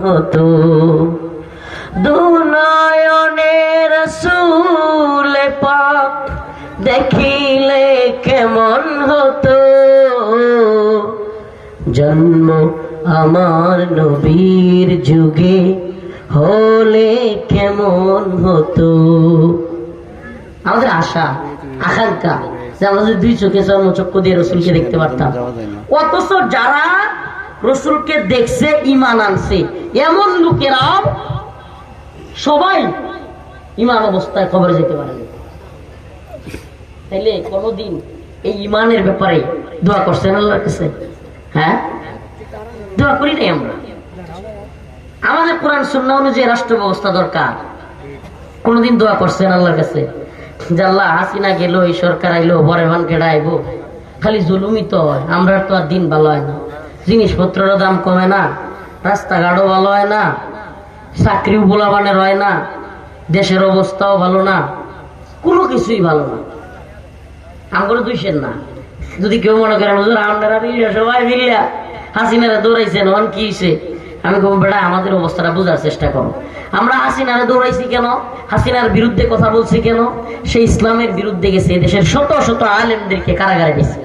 হতো। দুনয়নের সুল পাক দেখিলে কেমন হতো। জন্ম আমার নবীর যুগে হলে কেমন হতো। আমাদের আশা আকাঙ্ক্ষা যে যদি দুই চোখে চর্মচক্ষ দিয়ে রসুলকে দেখতে পারতাম। অথচ যারা রসুলকে দেখছে ইমান আনছে। এমন লোকেরাও সবাই ইমান অবস্থায় খবর যেতে পারে তাইলে কোনদিন এই ইমানের ব্যাপারে দোয়া করছেন আল্লাহর কাছে? হ্যাঁ? দোয়া করি নাই আমরা। আমাদের কোরআন সুন্না অনুযায়ী রাষ্ট্র ব্যবস্থা দরকার। কোনদিন দোয়া করছেন আল্লাহর কাছে? যে আল্লাহ হাসিনা গেল, এই সরকার আইলো বরে ভান কেডা আইবো খালি জুলুমই তো হয়, আমরা তো আর দিন ভালো হয় না। জিনিসপত্রেরও দাম কমে না, রাস্তাঘাটও ভালো হয় না, চাকরিও বোলাবানের হয় না, দেশের অবস্থাও ভালো না, কোনো কিছুই ভালো না। আমগুলো দুইশেন না? যদি কেউ মনে করেন, হুজুর, আপনারা মিলিয়া, সবাই মিলিয়া হাসিনারা দৌড়াইছেন অন কি হইছে? আমি কব বেড়া আমাদের অবস্থাটা বোঝার চেষ্টা করো। আমরা হাসিনারে দৌড়াইছি কেন? হাসিনার বিরুদ্ধে কথা বলছি কেন? সে ইসলামের বিরুদ্ধে গেছে, দেশের শত শত আলেমদেরকে কারাগারে গেছে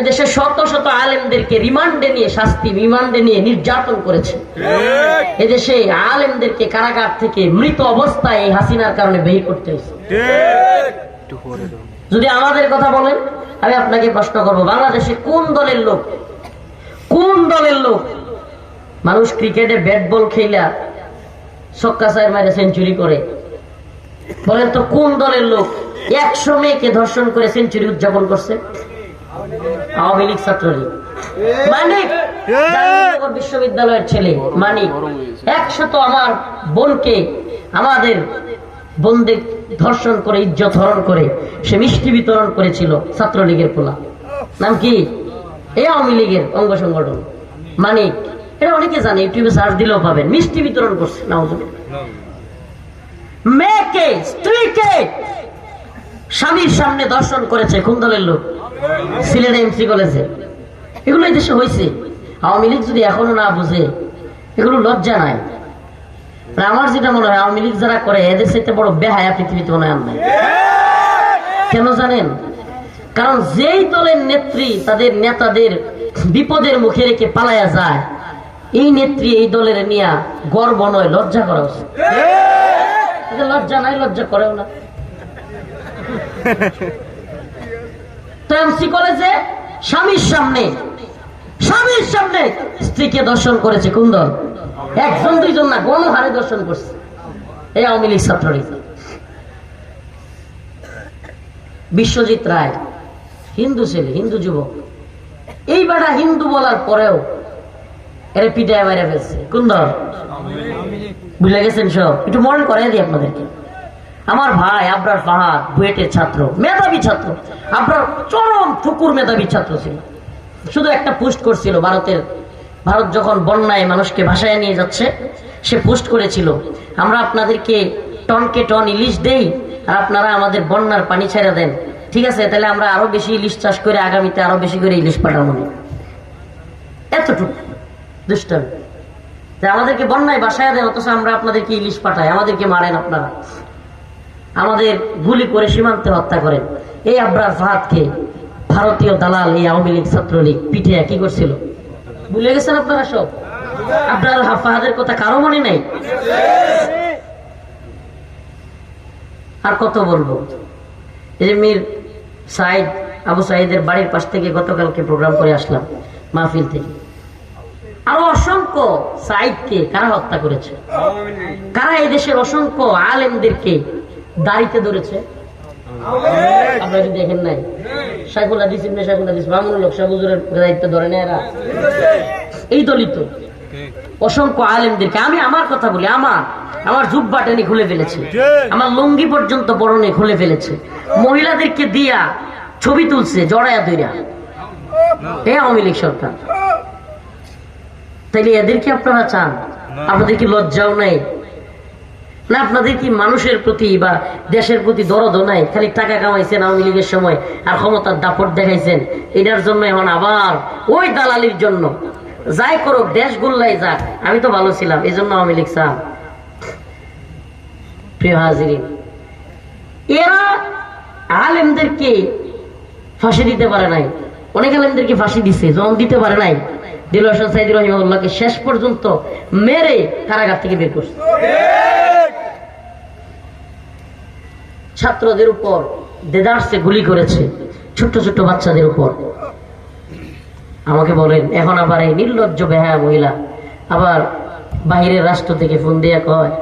এদেশের শত শত আলেমদেরকে রিমান্ডে নিয়ে শাস্তি রিমান্ডে নিয়ে নির্যাতন করেছে। এদেশে আলেমদেরকে কারাগার থেকে মৃত অবস্থায় এই হাসিনার কারণে বের করতে হয়েছে। যদি আমাদের কথা বলেন আমি আপনাকে প্রশ্ন করব বাংলাদেশে কোন দলের লোক কোন দলের লোক মানুষ ক্রিকেটে ব্যাট বল খেলা ছক্কা চার মারে সেঞ্চুরি করে? বলেন তো কোন দলের লোক একশো মেয়েকে ধর্ষণ করে সেঞ্চুরি উদযাপন করছে? আওয়ামী লীগ ছাত্রলীগ। মানিক জাহাঙ্গীরনগর বিশ্ববিদ্যালয়ের ছেলে মানিক একশত আমার বোনকে আমাদের ধর্ষণ করে ইজ্জত হরণ করে সে মিষ্টি বিতরণ করেছিল ছাত্রলীগের পোলা। নাম কি? এই আওয়ামী লীগের অঙ্গ সংগঠন। মানিক এটা অনেকে জানে ইউটিউবে সার্চ দিলেও পাবেন মিষ্টি বিতরণ করছে নাউজুবিল্লাহ। মেয়েকে স্ত্রীকে স্বামীর সামনে দর্শন করেছে, কোন দলের লোক? সিলেট এমসি কলেজে। এগুলো এই দেশে হয়েছে আওয়ামী লীগ যদি এখনও না বুঝে, এগুলো লজ্জা নাই। আমার যেটা মনে হয়, আওয়ামী লীগ যারা করে, এদের সাথে বড় বেহায়া পৃথিবীতে মনে হয় কেন জানেন? কারণ যেই দলের নেত্রী তাদের নেতাদের বিপদের মুখে রেখে পালায়া যায়, এই নেত্রী, এই দলের নিয়ে গর্ব নয়, লজ্জা করা উচিত। লজ্জা নাই, লজ্জা করেও না। কলেজে স্বামীর সামনে স্বামীর সামনে স্ত্রীকে দর্শন করেছে একজন, দুইজন না গণহারে দর্শন করছে। এই আওয়ামী লীগ বিশ্বজিৎ রায়, হিন্দু ছেলে, হিন্দু যুবক। এই বেড়া হিন্দু বলার পরেও এর পিটায় মেরে ফেলছে। কোন দল? বুঝলে গেছেন সব? একটু মনে করে দিই আপনাদেরকে। আমার ভাই আবরার ফাহাদ বুয়েটের ছাত্র, মেধাবী ছাত্র। আবরার চরম ঠুকুর মেধাবী ছাত্র ছিল। শুধু একটা পোস্ট করছিল ভারতের, ভারত যখন বন্যায় মানুষকে ভাসায় নিয়ে যাচ্ছে, সে পোস্ট করেছিল, আমরা আপনাদেরকে টনকে টন ইলিশ দেই, আর আপনারা আমাদের বন্যার পানি ছেড়ে দেন। ঠিক আছে, তাহলে আমরা আরও বেশি ইলিশ চাষ করে আগামীতে আরও বেশি করে ইলিশ পাঠাবো। এতটুকু দুষ্টামি। আমাদেরকে বন্যায় বাসায় দেন, অথচ আমরা আপনাদেরকে ইলিশ পাঠাই, আমাদেরকে মারেন আপনারা। আমাদের গুলি করে সীমান্তে হত্যা করেন এই আব্রার ফাহাদকে ভারতীয় দালাল এই আওয়ামী লীগ ছাত্রলীগ পিঠে কি করছিল? ভুলে গেছেন আপনারা সব? আব্রার ফাহাদের কথা কারও মনে নাই? আর কত বলব? এই মীর সাইদ, আবু সাইদের বাড়ির পাশ থেকে গতকালকে প্রোগ্রাম করে আসলাম মাহফিল থেকে। আরও অসংখ্য সাইদকে কারা হত্যা করেছে? কারা এই দেশের অসংখ্য আলেমদেরকে দাড়িতে ধরেছে। আপনারা কি দেখেন নাই সাইফুল হাদিস ইবনে সাইফুল হাদিস মামুনুল হক সাহেব হুজুরের দায়িত্ব ধরে নেয় এরা। এই দলিত। অসংখ্য আলেমদেরকে আমি আমার কথা বলি আমার আমার জুব্বা টেনে খুলে ফেলেছে। আমার লুঙ্গি পর্যন্ত বরণে খুলে ফেলেছে। মহিলাদেরকে দিয়া ছবি তুলছে জড়ায়া দইরা এ আওয়ামী লীগ সরকার। তাইলে এদেরকে আপনারা চান? আপনাদের কি লজ্জাও নাই? না, আপনাদের কি মানুষের প্রতি বা দেশের প্রতি দরদও নাই? খালি টাকা কামাইছেন আওয়ামী লীগের সময় আর ক্ষমতার দাপট দেখাইছেন। এটার জন্য এখন আবার ওই দালালির জন্য। যাই করুক, দেশ গুল্লাই যাক। আমি তো ভালো ছিলাম এই জন্য আমি লিখছিলাম প্রিয় হাজিরিন, এরা আলেমদেরকে ফাঁসি দিতে পারে নাই? অনেক আলেমদেরকে ফাঁসি দিছে যখন দিতে পারে নাই? দিল হোসেন সাইদি রহিমুল্লাহকে শেষ পর্যন্ত মেরে কারাগার থেকে বের করছে। ছাত্রদের উপর দেদার্সে গুলি করেছে, ছোট্ট ছোট্ট বাচ্চাদের উপর। আমাকে বলেন, এখন আবার এই নির্লজ্জ বেহায়া মহিলা আবার বাহিরের রাষ্ট্র থেকে ফোন দিয়ে কয়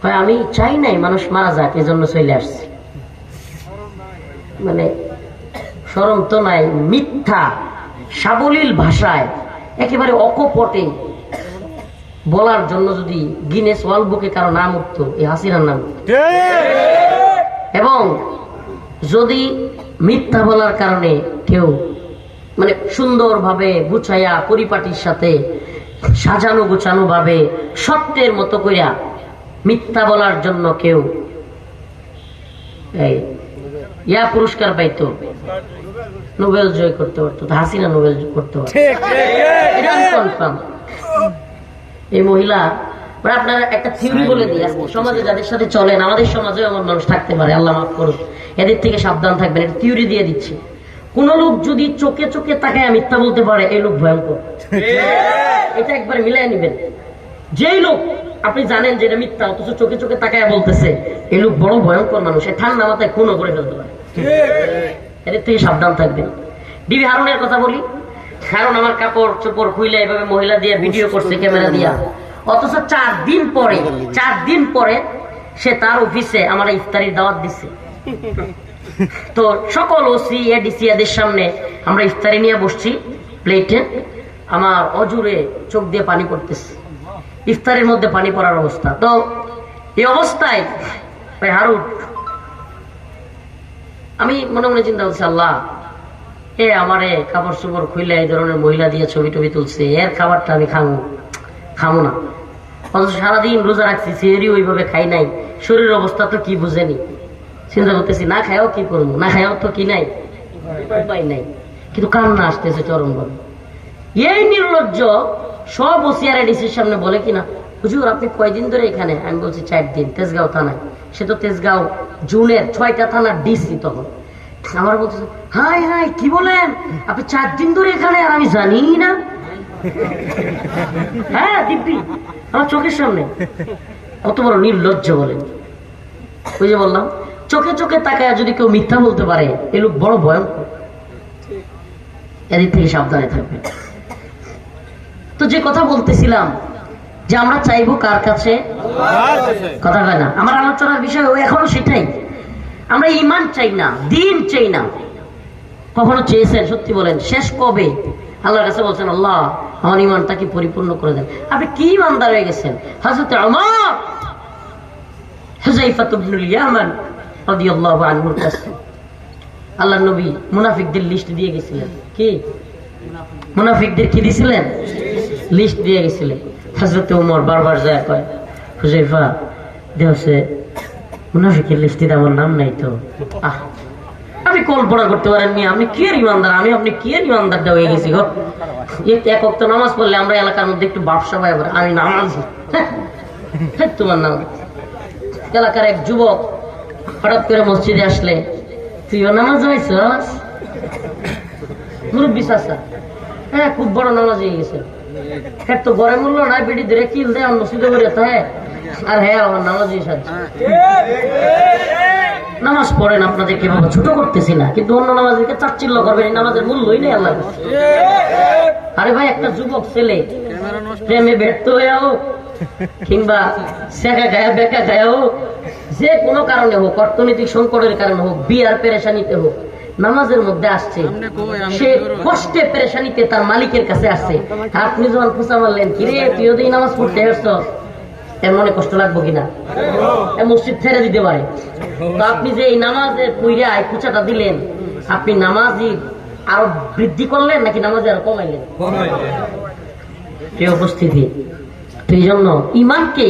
কয়, আমি চাই নাই মানুষ মারা যাক, এজন্য চলে আসছি। মানে সরম তো নাই, মিথ্যা, সাবলীল ভাষায়, একেবারে অকপটে বলার জন্য যদি গিনেস ওয়ার্ল্ড বুকে কারও নাম উঠতো, এই হাসিনার নাম। এবং যদি মিথ্যা বলার কারণে কেউ মানে সুন্দরভাবে গুছাইয়া পরিপাটির সাথে সাজানো গুছানো ভাবে সত্যের মতো কইরা মিথ্যা বলার জন্য কেউ এই ইয়া পুরস্কার পাইতো। নোবেল জয় করতে পারতো হাসিনা নোবেল করতে পারতো। এই মহিলা আপনারা একটা থিওরি বলে দিই আজকে। সমাজে যাদের সাথে চলেন আমাদের সমাজে এমন মানুষ থাকতে পারে আল্লাহ মাফ করুন এদের থেকে সাবধান থাকবেন একটা থিওরি দিয়ে দিচ্ছি। কোন লোক যদি চোখে চোখে তাকায় মিথ্যা বলতে পারে এই লোক ভয়ঙ্কর। এটা একবার মিলাই নেবেন। যেই লোক আপনি জানেন যে এটা মিথ্যা অথচ চোখে চোখে তাকায় বলতেছে এই লোক বড় ভয়ঙ্কর মানুষ এ ঠান্ডা মাথায় খুনও করে ফেলতে পারে। এদের থেকে সাবধান থাকবেন। ডিবি হারুনের কথা বলি কারণ আমার কাপড় চোপড় খুইলে এভাবে মহিলা দিয়ে ভিডিও করছে ক্যামেরা দিয়া। অথচ চার দিন পরে, চার দিন পরে সে তার অফিসে আমার ইফতারির দাওয়াত দিচ্ছে তো সকল ওসি, এডিসি এদের সামনে আমরা ইফতারি নিয়ে বসছি, প্লেটে। আমার অজুরে চোখ দিয়ে পানি পড়তেছে। ইফতারের মধ্যে পানি পড়ার অবস্থা। তো এই অবস্থায় হারুন, আমি মনে মনে চিন্তা করছি, আল্লাহ, এ আমারে কাপড় চোপড় খুইলে এই ধরনের মহিলা দিয়ে ছবি টবি তুলছে, এর খাবারটা আমি খামো। খামো না। অথচ সারাদিন রোজা রাখছি সেহরি ওইভাবে খাই নাই। শরীর অবস্থা তো কি বুঝেনি? চিন্তা করতেছি, না খায়ও কি করব, না খায়ও তো কি নাই? উপায় নাই। কিন্তু কান্না আসতেছে চরম ভাবে এই নির্লজ্জ সব ওসিয়ার এডিসির সামনে বলে কিনা, হুজুর, আপনি কয়দিন ধরে এখানে? আমি বলছি, চার দিন, তেজগাঁও থানায়। সে তো তেজগাঁও জুনের ছয়টা থানার ডিসি তখন। আমার বলছে হাই হাই কি বলেন? আপনি চার দিন ধরে এখানে, আর আমি জানি না। হ্যাঁ দিব্যি আমার চোখের সামনে। কত বড় নির্লজ্জ বলেন ওই যে বললাম চোখে চোখে তাকায় যদি কেউ মিথ্যা বলতে পারে এ লোক বড় ভয়ঙ্কর। এদিক থেকে সাবধানে থাকবে। তো যে কথা বলতেছিলাম যে আমরা চাইব কার কাছে? কথা হয় না। আমার আলোচনার বিষয় ও এখনও সেটাই। আমরা ইমান চাই না দিন চাই না। কখনো চেয়েছেন সত্যি বলেন শেষ কবে? আল্লাহর কাছে বলছেন আল্লাহ আমার ইমানটাকে পরিপূর্ণ করে দেন। আপনি কি ইমানদার হয়ে গেছেন? হাজরত আমার হুজাইফাত ইবনুল ইয়ামান রাদিয়াল্লাহু আনহুর আল্লাহ নবী মুনাফিকদের লিস্ট দিয়ে গেছিলেন। কি? মুনাফিকদের কি দিছিলেন? লিস্ট দিয়ে গেছিলেন। হজরত উমর বারবার যায় কয় হুজাইফা দেহসে মুনাফিকের লিস্টে আমার নাম নাই তো। আহ, আপনি কল্পনা করতে পারেননি, আপনি কি এর ইমানদার? আমি, আপনি কি এর ইমানদারটা হয়ে গেছি গো? এই এক অক্ত নামাজ পড়লে আমরা এলাকার মধ্যে একটু ব্যবসা পাই আমি নামাজ হ্যাঁ, তোমার নাম? এলাকার এক যুবক হঠাৎ করে মসজিদে আসলে তুইও নামাজ হয়েছ মুরব্বী চাষা হ্যাঁ খুব বড় নামাজ হয়ে গেছে। হ্যাঁ তো গড়ে মূল্য নাই বেটি ধরে কিল দেয় সুদে করে তো হ্যাঁ? আর হ্যাঁ আমার নামাজ হয়ে সাজছে নামাজ পড়েন আপনাদের কীভাবে ছোট করতেছি না। কিন্তু অন্য নামাজকে চাচ্ছিল্য করবেন এই নামাজের মূল্যই নেই আল্লাহ আরে ভাই একটা যুবক ছেলে প্রেমে ব্যর্থ হয়ে হোক কিংবা শেখা গায়া বেকা গায়া হোক যে কোনো কারণে হোক অর্থনৈতিক সংকটের কারণে হোক বিয়ার পেরেশানিতে হোক নামাজের মধ্যে আসছে। সে কষ্টে পেরেশানিতে তার মালিকের কাছে আসছে। আপনি যখন খুঁচা মারলেন কিরে তুই ওদের নামাজ পড়তে আসছ? এর মনে কষ্ট লাগবো কিনা? মসজিদ ছেড়ে দিতে পারে। তো আপনি যে এই নামাজের পুইরায় খুচাটা দিলেন, আপনি নামাজি আরও বৃদ্ধি করলেন নাকি নামাজে আরও কমাইলেন? উপস্থিতি এই জন্য ইমানকে,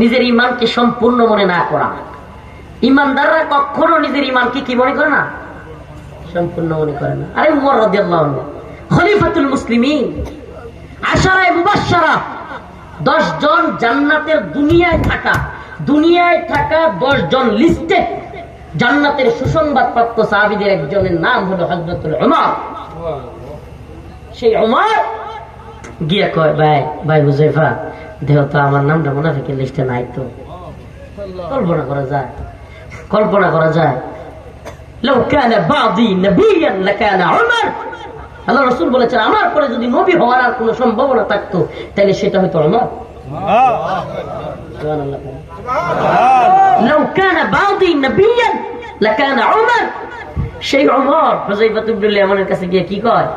নিজের ইমানকে সম্পূর্ণ মনে না করা। ইমানদাররা কখনো নিজের ইমানকে কি মনে করে না? সম্পূর্ণ মনে করে না। আরে উমর রাদিয়াল্লাহু আনহু, খলিফাতুল মুসলিমিন, আশারায় মুবাসারা দশ জন জান্নাতের দুনিয়ায় থাকা দুনিয়ায় থাকা দশ জন লিস্টেড জান্নাতের সুসংবাদ প্রাপ্ত সাহাবিদের একজনের নাম হলো হজরতুল উমর সেই উমর গিয়ে কয় ভাই ভাই হুজেফা দেহ তো আমার নামটা মুনাফিকের লিস্টে নাই তো কল্পনা করা যায় কল্পনা করা যায় لو كان بعضي نبيا لكان عمر আল্লাহ রসুল বলেছেন আমার পরে যদি নবী হওয়ার আর কোনো সম্ভাবনা থাকতো তাহলে সেটা হয়তো আমার সুবহানাল্লাহ। لو كان بعضي نبيا لكان عمر সেই অমর হুজাইফাত ইবনুল ইয়ামানের কাছে গিয়ে কি কয়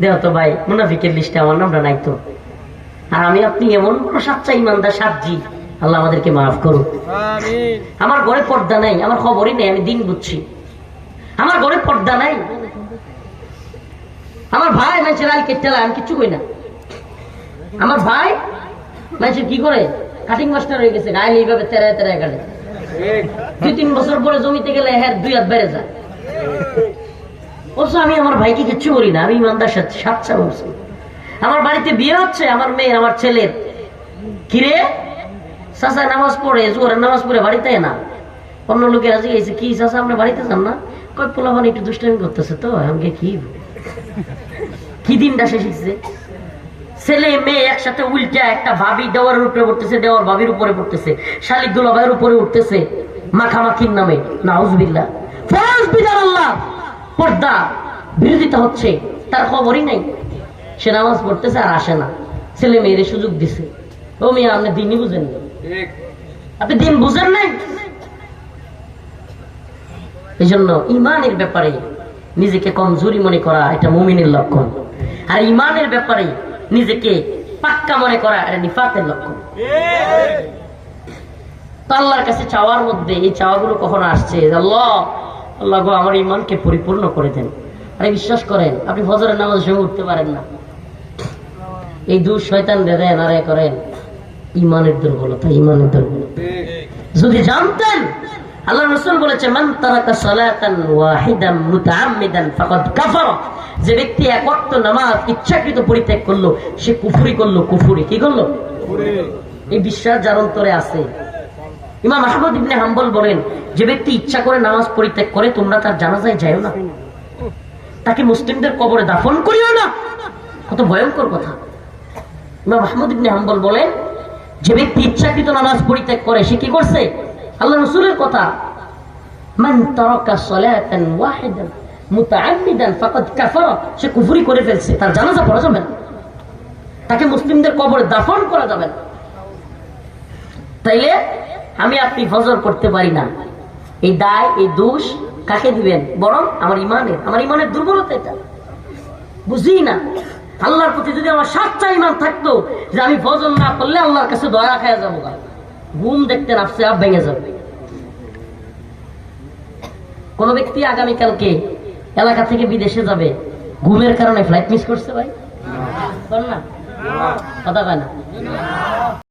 দেখো তো ভাই মুনাফিকের লিস্টে আমার নামটা নাই তো আর আমি আপনি এমন বড় সাচ্চা ইমানদার সাজি আল্লাহ আমাদেরকে মাফ করুন আমার ঘরে পর্দা নাই আমার খবরই নেই আমি দিন বুঝছি আমার ঘরে পর্দা নাই আমার ভাই মানুষের আল কেটে আমি কিচ্ছু কই না। আমার ভাই মানুষের কি করে? কাটিং মাস্টার হয়ে গেছে গায়ে এইভাবে তেরায় তেরায় গেলে। দুই তিন বছর পরে জমিতে গেলে হ্যাঁ দুই হাত বেড়ে যায়। অবশ্য আমি আমার ভাইকে কিচ্ছু বলি না আমি ইমানদার সাথে সাচ্চা বলছি আমার বাড়িতে বিয়ে হচ্ছে আমার মেয়ের আমার ছেলের। কিরে? চাচা নামাজ পড়ে জোরের নামাজ পড়ে বাড়িতে না। অন্য লোকেরা জিজ্ঞেস কি চাচা আমরা বাড়িতে যান না? কয় পোলাপান একটু দুষ্টামি করতেছে তো আমাকে কি কি দিনটা শেষ হচ্ছে ছেলে, মেয়ে একসাথে উল্টা একটা ভাবি দেওয়ার উপরে পড়তেছে, দেওয়ার ভাবির উপরে পড়তেছে। শালিক দুলাভাইয়ের উপরে উঠতেছে, মাখামাখির নামে। নাউজবিল্লা ফরজ আল্লাহ। পর্দা বিরোধিতা হচ্ছে, তার খবরই নাই। সে নামাজ পড়তেছে আর আসে না। ছেলে মেয়ের সুযোগ দিছে। ও মেয়ে, আপনি দিনই বুঝেন আপনি দিন বুঝেন নাই? এই জন্য ইমানের ব্যাপারে নিজেকে কমজোরি মনে করা এটা মুমিনের লক্ষণ। আর ইমানের ব্যাপারে নিজেকে পাক্কা মনে করা এটা নিফাতের লক্ষণ। আল্লাহর কাছে চাওয়ার মধ্যে এই চাওয়াগুলো কখনো আসছে আল্লাহ আমার ইমানকে পরিপূর্ণ করে দেন। আরে বিশ্বাস করেন, আপনি ফজরের নামাজের সঙ্গে উঠতে পারেন না। এই দু শয়তান দেন আরে করেন ইমানের দুর্বলতা ইমানের দুর্বলতা। যদি জানতেন আল্লাহ রসুল বলেছে মান তারাকা সালাতান ওয়াহিদাম মুতাআম্মিদান ফাকাদ কাফারা। যে ব্যক্তি এক ওয়াক্ত নামাজ ইচ্ছাকৃত পরিত্যাগ করল সে কুফরি করল কুফরি। কি করল? এই বিশ্বাস যার অন্তরে আছে। ইমাম আহমদ ইবনে হাম্বল বলেন যে ব্যক্তি ইচ্ছা করে নামাজ পরিত্যাগ করে তোমরা তার জানাজায় যাও না। তাকে মুসলিমদের কবরে দাফন করিও না। কত ভয়ঙ্কর কথা। ইমাম আহমদ ইবনে হাম্বল বলেন যে ব্যক্তি ইচ্ছাকৃত নামাজ পরিত্যাগ করে সে কি করছে? আল্লাহ রসুলের কথা তাকে মুসলিমদের কবরে দাফন করা যাবে তাইলে আমি আপনি ফজর করতে পারি না। এই দায়, এই দোষ কাকে দিবেন? বরং আমার ইমানের আমার ইমানের দুর্বলতা এটা। বুঝি না? আল্লাহর প্রতি যদি আমার সাতটা ইমান থাকতো যে আমি ফজর না করলে আল্লাহর কাছে দয়া খাওয়া যাব। ঘুম দেখতে নাফসে আপ ভেঙে যাবে। কোন ব্যক্তি আগামীকালকে এলাকা থেকে বিদেশে যাবে ঘুমের কারণে ফ্লাইট মিস করছে ভাই? না। কথা না।